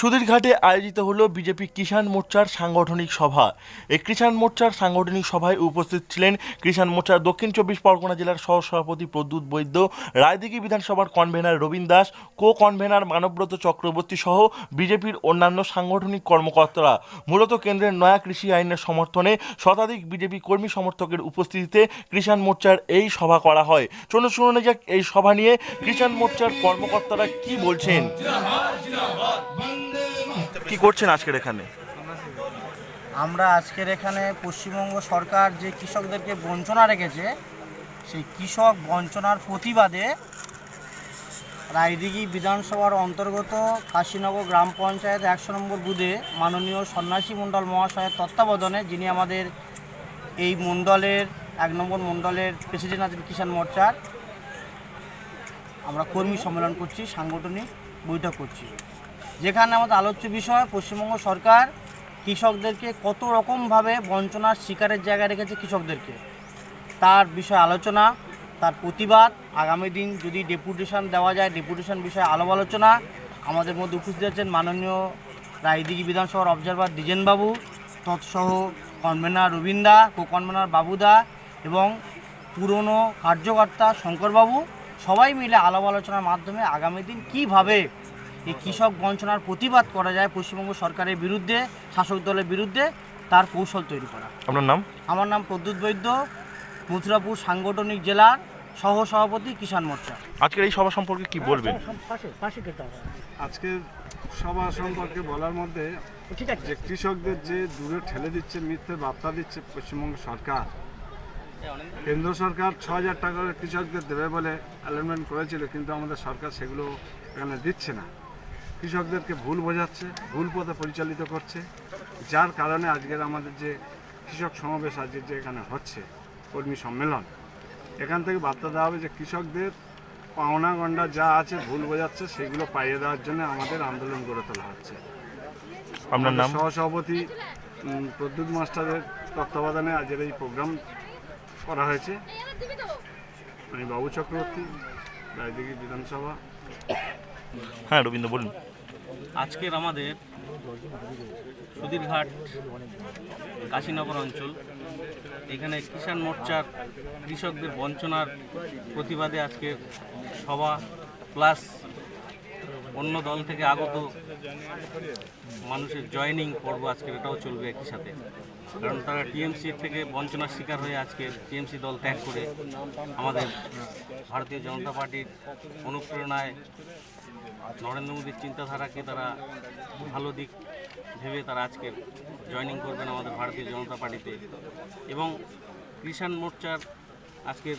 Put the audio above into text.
সুধীরঘাটে আয়োজিত হলো বিজেপি কিষাণ মোর্চার সাংগঠনিক সভা। এই কিষাণ মোর্চার সাংগঠনিক সভায় উপস্থিত ছিলেন কিষাণ মোর্চার দক্ষিণ চব্বিশ পরগনা জেলার সহসভাপতি প্রদ্যুৎ বৈদ্য, রায়দিঘি বিধানসভার convener Rabin Das co convener Manabrata Chakraborty সহ বিজেপির অন্যান্য সাংগঠনিক কর্মকর্তারা। মূলত কেন্দ্রের নয়া কৃষি আইনের সমর্থনে শতাধিক বিজেপি কর্মী সমর্থকের উপস্থিতিতে কিষাণ মোর্চার এই সভা করা হয়। চলুন শুনে যাক এই সভা নিয়ে কিষাণ মোর্চার কর্মকর্তারা কি বলছেন। কি করছেন আজকের এখানে? আমরা আজকের এখানে পশ্চিমবঙ্গ সরকার যে কৃষকদেরকে বঞ্চনা রেখেছে, সেই কৃষক বঞ্চনার প্রতিবাদে রায়দিঘি বিধানসভার অন্তর্গত কাশীনগর গ্রাম পঞ্চায়েত একশো নম্বর বুধে মাননীয় সন্ন্যাসী মণ্ডল মহাশয়ের তত্ত্বাবধানে, যিনি আমাদের এই মণ্ডলের, এক নম্বর মণ্ডলের প্রেসিডেন্ট আছেন কিষাণ মোর্চার, আমরা কর্মী সম্মেলন করছি, সাংগঠনিক বৈঠক করছি। যেখানে আমাদের আলোচ্য বিষয়, পশ্চিমবঙ্গ সরকার কৃষকদেরকে কত রকমভাবে বঞ্চনার শিকারের জায়গায় রেখেছে কৃষকদেরকে। তার বিষয়ে আলোচনা, তার প্রতিবাদ, আগামী দিন যদি ডেপুটেশন দেওয়া যায়, ডেপুটেশন বিষয়ে আলাপ আলোচনা, আমাদের মধ্যে উপস্থিত আছেন মাননীয় রায়দিঘি বিধানসভার observer দ্বিজেনবাবু তৎসহ convener Rabinda co convener Babuda এবং পুরনো কার্যকর্তা শঙ্করবাবু, সবাই মিলে আলাপ আলোচনার মাধ্যমে আগামী দিন কীভাবে এই কৃষক বঞ্চনার প্রতিবাদ করা যায় পশ্চিমবঙ্গ সরকারের বিরুদ্ধে শাসক দলের বিরুদ্ধে তার কৌশল তৈরি করা। আপনার নাম? আমার নাম প্রদ্যুৎ বৈদ্য মথুরাপুর সাংগঠনিক জেলার সহ সভাপতি কিষাণ মোর্চা। আজকের এই সভা সম্পর্কে কি বলবেন? আজকে সভা সম্পর্কে বলার মধ্যে ঠিক আছে। যে কৃষকদের যে দূরে ঠেলে দিচ্ছে মিথ্যে বার্তা দিচ্ছে পশ্চিমবঙ্গ সরকার কেন্দ্র সরকার ছ হাজার টাকা করে কৃষকদের দেবে বলে অ্যালাইনমেন্ট করেছিল কিন্তু আমাদের সরকার সেগুলো এখানে দিচ্ছে না। কৃষকদেরকে ভুল বোঝাচ্ছে ভুল পথে পরিচালিত করছে যার কারণে আজকের আমাদের যে কৃষক সমাবেশ আজকে যে এখানে হচ্ছে কর্মী সম্মেলন এখান থেকে বার্তা দেওয়া হবে যে কৃষকদের পাওনা গন্ডা যা আছে ভুল বোঝাচ্ছে সেগুলো পাইয়ে দেওয়ার জন্য আমাদের আন্দোলন গড়ে তোলা হচ্ছে। আপনার নাম? সহসভাপতি প্রদ্যুৎ মাস্টারের তত্ত্বাবধানে আজকের এই প্রোগ্রাম করা হয়েছে। আমি বাবু চক্রবর্তী রায়দিঘি বিধানসভা। হ্যাঁ রবীন্দ্র, বলুন। আজকের আমাদের সুধীরঘাট কাশীনগর অঞ্চল, এখানে কিষাণ মোর্চার কৃষকদের বঞ্চনার প্রতিবাদে আজকে সভা, প্লাস অন্য দল থেকে আগত মানুষের জয়েনিং পর্ব আজকের এটাও চলবে একই সাথে। কারণ তারা টিএমসি থেকে বঞ্চনার শিকার হয়ে আজকে টিএমসি দল ত্যাগ করে আমাদের ভারতীয় জনতা পার্টির অনুপ্রেরণায় নরেন্দ্র মোদীর চিন্তাধারাকে তারা ভালো দিক ভেবে তারা আজকে জয়েনিং করবেন আমাদের ভারতীয় জনতা পার্টিতে। এবং কিষাণ মোর্চার আজকের